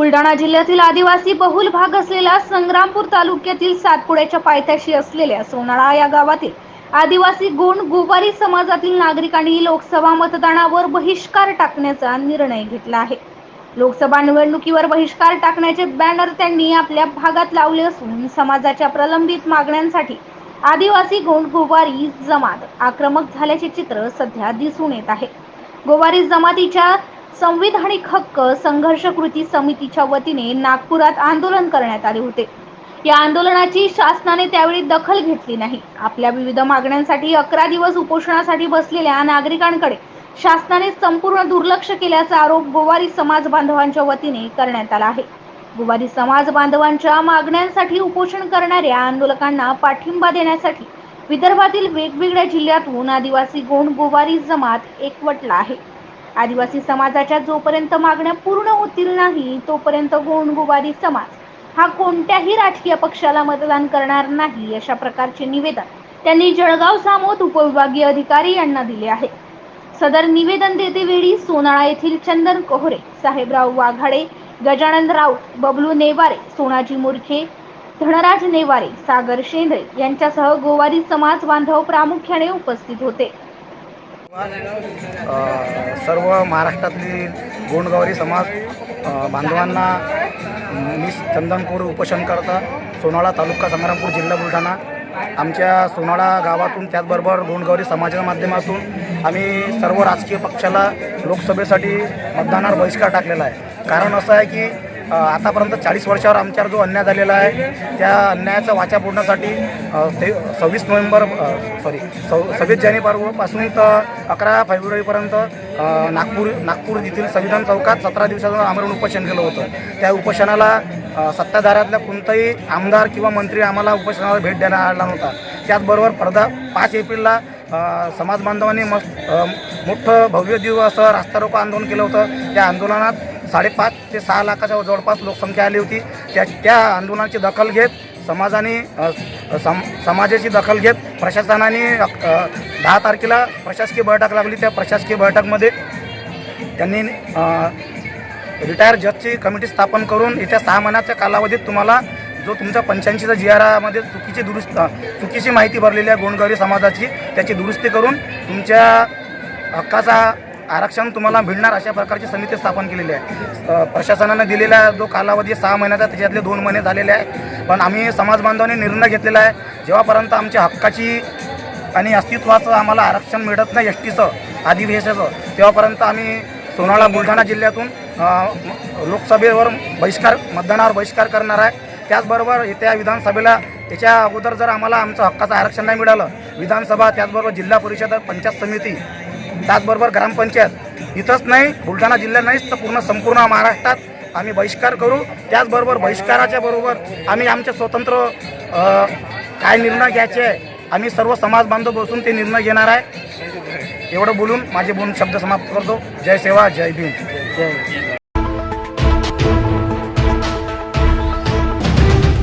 बुलढाणा जिल्ह्यातील आदिवासी बहुल भाग असलेला संग्रामपूर तालुक्यातील सातपुड्याच्या पायथ्याशी असलेल्या सोनाळा या गावातील आदिवासी गोंड गोवारी समाजातील नागरिकांनी लोकसभा मतदानावर बहिष्कार टाकण्याचा निर्णय घेतला आहे. लोकसभा निवडणुकीवर बहिष्कार टाकण्याचे बॅनर त्यांनी आपल्या भागात लावले असून समाजाच्या प्रलंबित मागण्यांसाठी आदिवासी गोंड गोवारी जमात आक्रमक झाल्याचे चित्र सध्या दिसून येत आहे. गोवारी जमातीच्या संविधानिक हक्क संघर्ष कृती समितीच्या वतीने नागपुरात आंदोलन करण्यात आले होते. या आंदोलनाची शासनाने त्यावेळी दखल घेतली नाही. आपल्या विविध मागण्यांसाठी अकरा दिवस उपोषणासाठी बसलेल्या नागरिकांकडे शासनाने संपूर्ण दुर्लक्ष केल्याचा आरोप गोवारी समाज बांधवांच्या वतीने करण्यात आला आहे. गोवारी समाज बांधवांच्या मागण्यांसाठी उपोषण करणाऱ्या आंदोलकांना पाठिंबा देण्यासाठी विदर्भातील वेगवेगळ्या जिल्ह्यातून आदिवासी गोंड गोवारी जमात एकवटला आहे. आदिवासी समाजाच्या जोपर्यंत मागण्या पूर्ण होतील नाही तोपर्यंत गोंडगुवारी समाज हा कोणत्याही राजकीय पक्षाला मतदान करणार नाही अशा प्रकारचे निवेदन त्यांनी जळगाव सामोत उपविभागीय अधिकारी यांना दिले आहे. सदर निवेदन देतेवेळी सोनाळा येथील चंदन कोहरे साहेबराव वाघाडे गजानन राऊत बबलू नेवारे सोनाजी मुरखे धनराज नेवारे सागर शेंद्रे यांच्यासह गोवारी समाज बांधव प्रामुख्याने उपस्थित होते. सर्व महाराष्ट्रातली गोंडगावरी समाज बांधवांना मी चंदनपूर उपोषणकर्ता सोनाळा तालुका संग्रामपूर जिल्हा बुलढाणा. आमच्या सोनाळा गावातून त्याचबरोबर गोंडगावरी समाजाच्या माध्यमातून आम्ही सर्व राजकीय पक्षाला लोकसभेसाठी मतदानावर बहिष्कार टाकलेला आहे. कारण असं आहे की आतापर्यंत चाळीस वर्षावर आमच्यावर जो अन्याय झालेला आहे त्या अन्यायाचा वाचा फोडण्यासाठी ते सव्वीस नोव्हेंबर सॉरी सव सव्वीस जानेवारीपासून तर अकरा फेब्रुवारीपर्यंत नागपूर नागपूर येथील संविधान चौकात सतरा दिवसाचं आमरण उपोषण केलं होतं. त्या उपोषणाला अ, सत्ताधाऱ्यातल्या कोणताही आमदार किंवा मंत्री आम्हाला उपोषणाला भेट द्यायला आला नव्हता. त्याचबरोबर पडदा पाच एप्रिलला समाज बांधवांनी मस्त मोठं भव्य दिवस रास्ता रोको आंदोलन केलं होतं. त्या आंदोलनात साडेपाच ते सहा लाखाच्या जवळपास लोकसंख्या आली होती. त्या त्या आंदोलनाची दखल घेत समाजाने सम समाजाची दखल घेत प्रशासनाने दहा तारखेला प्रशासकीय बैठक लागली. त्या प्रशासकीय बैठकमध्ये त्यांनी रिटायर जजची कमिटी स्थापन करून येत्या सहा महिन्याच्या कालावधीत तुम्हाला जो तुमचा पंच्याऐंशीचा जी आर आयमध्ये चुकीची दुरुस्त चुकीची माहिती भरलेली आहे गोंडगरी समाजाची त्याची दुरुस्ती करून तुमच्या हक्काचा आरक्षण तुम्हाला मिळणार अशा प्रकारची समिती स्थापन केलेली आहे. प्रशासनानं दिलेला जो कालावधी सहा महिन्याचा त्याच्यातले दोन महिने झालेले आहे. पण आम्ही समाज बांधवांनी निर्णय घेतलेला आहे जेव्हापर्यंत आमच्या हक्काची आणि अस्तित्वाचं आम्हाला आरक्षण मिळत नाही एस टीचं आदिवासीचं तेव्हापर्यंत आम्ही सोनाळा बुलढाणा जिल्ह्यातून लोकसभेवर बहिष्कार मतदानावर बहिष्कार करणार आहे. त्याचबरोबर येत्या विधानसभेला त्याच्या अगोदर जर आम्हाला आमचं हक्काचं आरक्षण नाही मिळालं विधानसभा त्याचबरोबर जिल्हा परिषद पंचायत समिती त्याचबरोबर ग्रामपंचायत. इथंच नाही बुलढाणा जिल्ह्यात नाहीच तर पूर्ण संपूर्ण महाराष्ट्रात आम्ही बहिष्कार करू. त्याचबरोबर बहिष्काराच्या बरोबर आम्ही आमचे स्वतंत्र काय निर्णय घ्यायचे आहे आम्ही सर्व समाज बांधव बसून ते निर्णय घेणार आहे. एवढं बोलून माझे बोलून शब्द समाप्त करतो. जय सेवा जय भीम. जय.